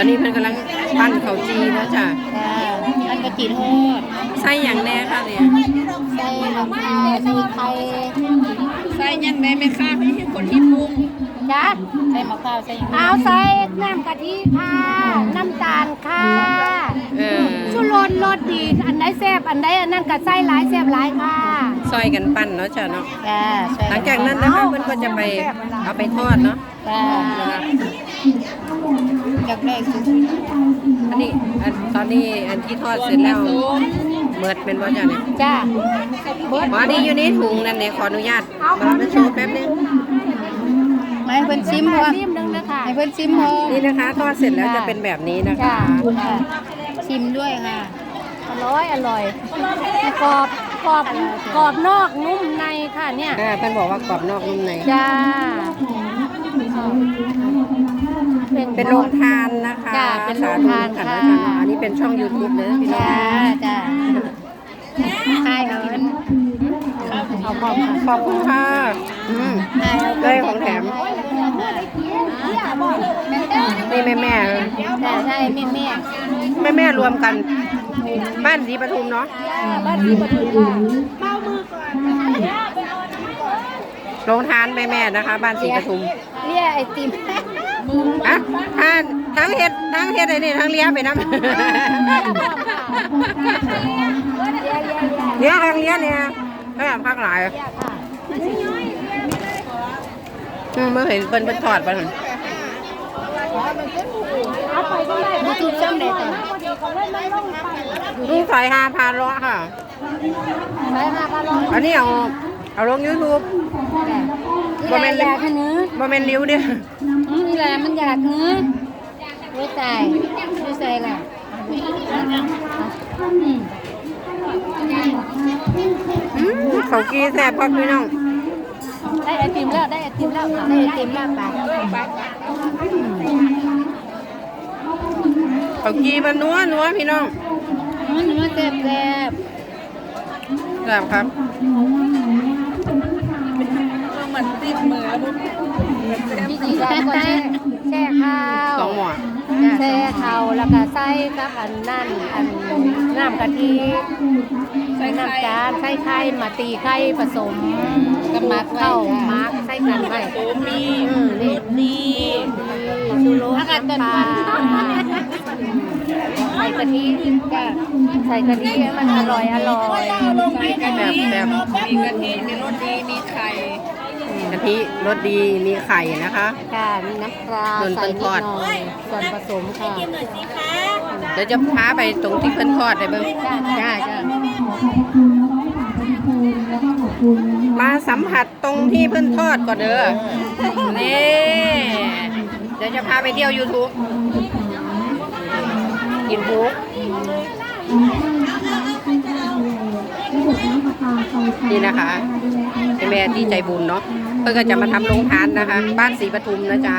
อนนี้เพิ่นกำลังปั้นข้าวจีเนาะจ้ะจ้ามันกะจิทอดใส่อย่างแน่ค่ะเนี่ยใส่มะพร้าวใส่ไข่ใส่ยังไงไหมคะพี่คนที่ปรุงจ้าใส่มะพร้าวใส่หยังเอาใส่น้ำกะทิค่ะ น้ำตาลค่ะเออชูรสรสดีอันไหนแซ่บอันไหนอันนั้นก็ใส่หลายแซ่บหลายค่ะซอยกันปั้นเนาะจ้ะเนาะจ้าใส่หลังจากนั้นนะคะเพิ่นก็จะไปเอาไปทอดเนาะ จ้า อยากได้สุดอันนี้อันตอนนี้อันที่ทอดเสร็จแล้วเมิดเป็นว่าจ้ะเนี่ยจ้าอ๋อนี่อยู่ในถุงนั่นเนี่ยขออนุญาตมามาโชว์แป๊บนึงมาให้เพิ่นชิมพอชิมหนึงนะคะให้เพิ่นชิมพอนี่นะคะทอดเสร็จแล้วจะเป็นแบบนี้นะคะจ้าจ้าชิมด้วยค่ะอร่อยอร่อยกรอบกรอบกรอบนอกนุ่มในค่ะเนี่ยอ่าเพิ่นบอกว่ากรอบนอกนุ่มในจ้า เป็นโรงทานนะคะจ้าเป็นโรงทานสธุค่ะนะคะอันนี้เป็นช่อง YouTube เลยพี่น้อจ้างจ้าให้เอาอันเอาพร้อมค่ะขอบคุณค่ะอืมให้เอาได้ของแถมนี่แม่แม่จ้าใช่แม่แม่แม่แม่รวมกัน บ้านศรีปทุมเนาะบ้านที่ปทุมค่ะโรงทานแม่แม่นะคะ บ้านศรีปทุมเรียกไอติมอะ ทานทั้งเฮ็ดทั้งเฮ็ดไอ้นี่ทั้งเลี้ยไปน้ำเลี้ยทั้งเลี้ยเนี่ยก็อยากพักหลายอืมเมื่อเห็นเปิ้นเปิ้นทอดบ้างเอาไปก็ได้ยูทูบช่องไหนแต่ลูกใส่ห้าพันล้อค่ะใส่ห้าพันร้อยอันนี้เอาเอาลง YouTube บ่แม่นอยากให้เนื้อบ่แม่นริ้วเด้ออืมนี่แหละมันอยากเนื้อ โอ้ยตายดูใส่ล่ะอืมเขากีแซ่บพักพี่น้อง ได้ไอติมแล้ว ได้ไอติมแล้ว ได้ไอติมลาบปากเขากีมันนัวนัวพี่น้องอืมมันแซ่บแซ่บแซ่บครับเหมือนติดมือแล้วปุ๊บพี่จีได้ก็แช่แช่ข้าวสองหม้อ แช่ข้าแล้วก็ใส่กับอันนั่นอันน้ำกะทิใส่น้ำจานใส่ไข่มาตีไข่ผสมกับหมักเข้าหมักใส่กันไว้โตมีอืมนี่ชูรสน้ำปลาใส่กะทิใส่กะทิมันอร่อยอร่อยใส่กะทิแบบมีกะทิมีรสดีมีไข่ กะทิรสดีมีไข่นะคะ ค่ะมีน้ำปลาส่วนใส่ต้นนิทดอดหน่อยส่วนผสมค่ะเดี๋ยวจะพาไปตรงที่เพิ่นทอดได้เบิ่งจ้าจ้าจ้ามาสัมผัสตรงที่เพิ่นทอดก่อนเด้อนี่เดี๋ยวจะพาไปเที่ยว YouTube กินปุ๊กนี่นะคะเป็นแม่ที่ใจบุญเนาะ เพื่อก็จะมาทำโรงทานนะคะ บ้านศรีปทุมนะจ๊ะ